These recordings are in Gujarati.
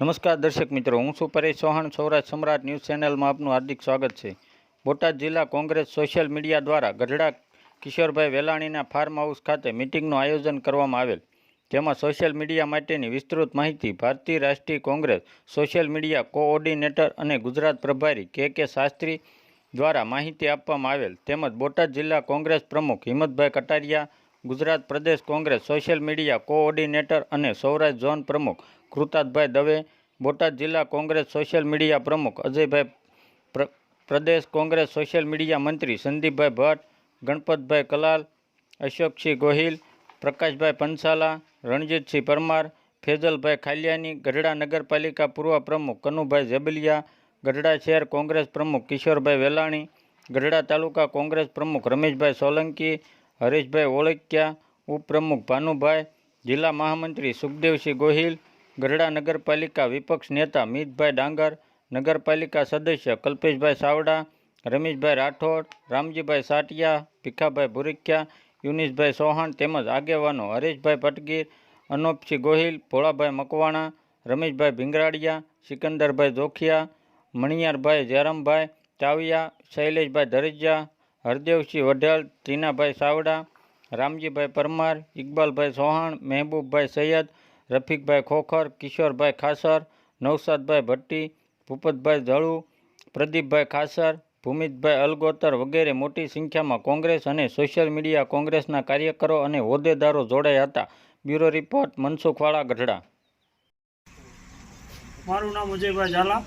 નમસ્કાર દર્શક મિત્રો, હું છું પરેશ ચૌહાણ, સૌરાષ્ટ્ર સમ્રાટ ન્યૂઝ ચેનલમાં આપનું હાર્દિક સ્વાગત છે. બોટાદ જિલ્લા કોંગ્રેસ સોશિયલ મીડિયા દ્વારા ગઢડા કિશોરભાઈ વેલાણીના ફાર્મ હાઉસ ખાતે મિટિંગનું આયોજન કરવામાં આવેલ. જેમાં સોશિયલ મીડિયા માટેની વિસ્તૃત માહિતી ભારતીય રાષ્ટ્રીય કોંગ્રેસ, સોશિયલ મીડિયા કોઓર્ડિનેટર અને ગુજરાત પ્રભારી કે કે શાસ્ત્રી દ્વારા માહિતી આપવામાં આવેલ. તેમજ બોટાદ જિલ્લા કોંગ્રેસ પ્રમુખ હિંમતભાઈ કટારિયા, ગુજરાત પ્રદેશ કોંગ્રેસ સોશિયલ મીડિયા કોઓર્ડિનેટર અને સૌરાષ્ટ્ર ઝોન પ્રમુખ કૃતાથભાઈ દવે, બોટાદ જિલ્લા કોંગ્રેસ સોશિયલ મીડિયા પ્રમુખ, અજયભાઈ પ્ર- પ્રદેશ કોંગ્રેસ સોશિયલ મીડિયા મંત્રી, સંદીપભાઈ ભટ્ટ, ગણપતભાઈ કલાલ, અશોકસિંહ ગોહિલ, પ્રકાશભાઈ પંસાલા, રણજીતસિંહ પરમાર ફેજલભાઈ ખાલિયાની, ગઢડા નગરપાલિકા પૂર્વ પ્રમુખ કનુભાઈ જેબલિયા ગઢડા શહેર કોંગ્રેસ પ્રમુખ કિશોરભાઈ વેલાણી, ગઢડા તાલુકા કોંગ્રેસ પ્રમુખ રમેશભાઈ સોલંકી, હરેશભાઈ ઓળકિયા ઉપપ્રમુખ ભાનુભાઈ, જિલ્લા મહામંત્રી સુખદેવસિંહ ગોહિલ ગઢડા નગરપાલિકા વિપક્ષ નેતા મીતભાઈ ડાંગર નગરપાલિકા સદસ્ય કલ્પેશભાઈ સાવડા રમેશભાઈ રાઠોડ રામજીભાઈ સાટિયા ભીખાભાઈ ભુરકિયા યુનિસભાઈ ચૌહાણ તેમજ આગેવાનો હરેશભાઈ પટગીર અનોપસિંહ ગોહિલ ભોળાભાઈ મકવાણા રમેશભાઈ ભીંગરાડિયા સિકંદરભાઈ જોખિયા મણિયારભાઈ જયરામભાઈ ચાવિયા શૈલેષભાઈ ધરજિયા હરદેવસિંહ વઢાલ ટીનાભાઈ સાવડા રામજીભાઈ પરમાર ઇકબાલભાઈ ચૌહાણ મહેબૂબભાઈ સૈયદ રફીકભાઈ ખોખર, કિશોરભાઈ ખાસર નવસાદભાઈ ભટ્ટી, ભૂપતભાઈ દળુ પ્રદીપભાઈ ખાસર, ભૂમિતભાઈ અલગોતર વગેરે મોટી સંખ્યામાં કોંગ્રેસ અને સોશિયલ મીડિયા કોંગ્રેસના કાર્યકરો અને હોદ્દેદારો જોડાયા હતા. Bureau report, Mansukhwala, Gadhada. મારું નામ અજયભાઈ ઝાલા,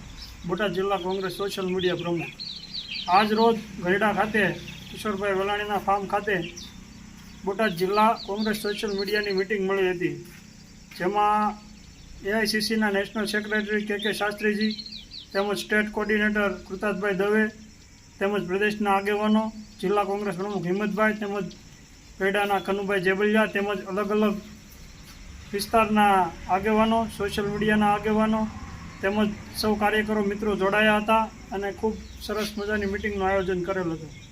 બોટાદ જિલ્લા કોંગ્રેસ સોશિયલ મીડિયા પ્રમુખ. આજ રોજ ગઢડા ખાતે કિશોરભાઈ વલાણીના ફાર્મ ખાતે બોટાદ જિલ્લા કોંગ્રેસ સોશિયલ મીડિયાની મિટિંગ મળી હતી. જેમાં એઆઈસીસીના નેશનલ સેક્રેટરી કે કે શાસ્ત્રીજી, તેમજ સ્ટેટ કોર્ડિનેટર કૃતાજભાઈ દવે, તેમજ પ્રદેશના આગેવાનો, જિલ્લા કોંગ્રેસ પ્રમુખ હિંમતભાઈ, તેમજ પેડાના કનુભાઈ જેબલિયા, તેમજ અલગ અલગ વિસ્તારના આગેવાનો સોશિયલ મીડિયાના આગેવાનો, તેમજ સૌ કાર્યકરો મિત્રો જોડાયા હતા અને ખૂબ સરસ મજાની મિટિંગનું આયોજન કરેલ હતું.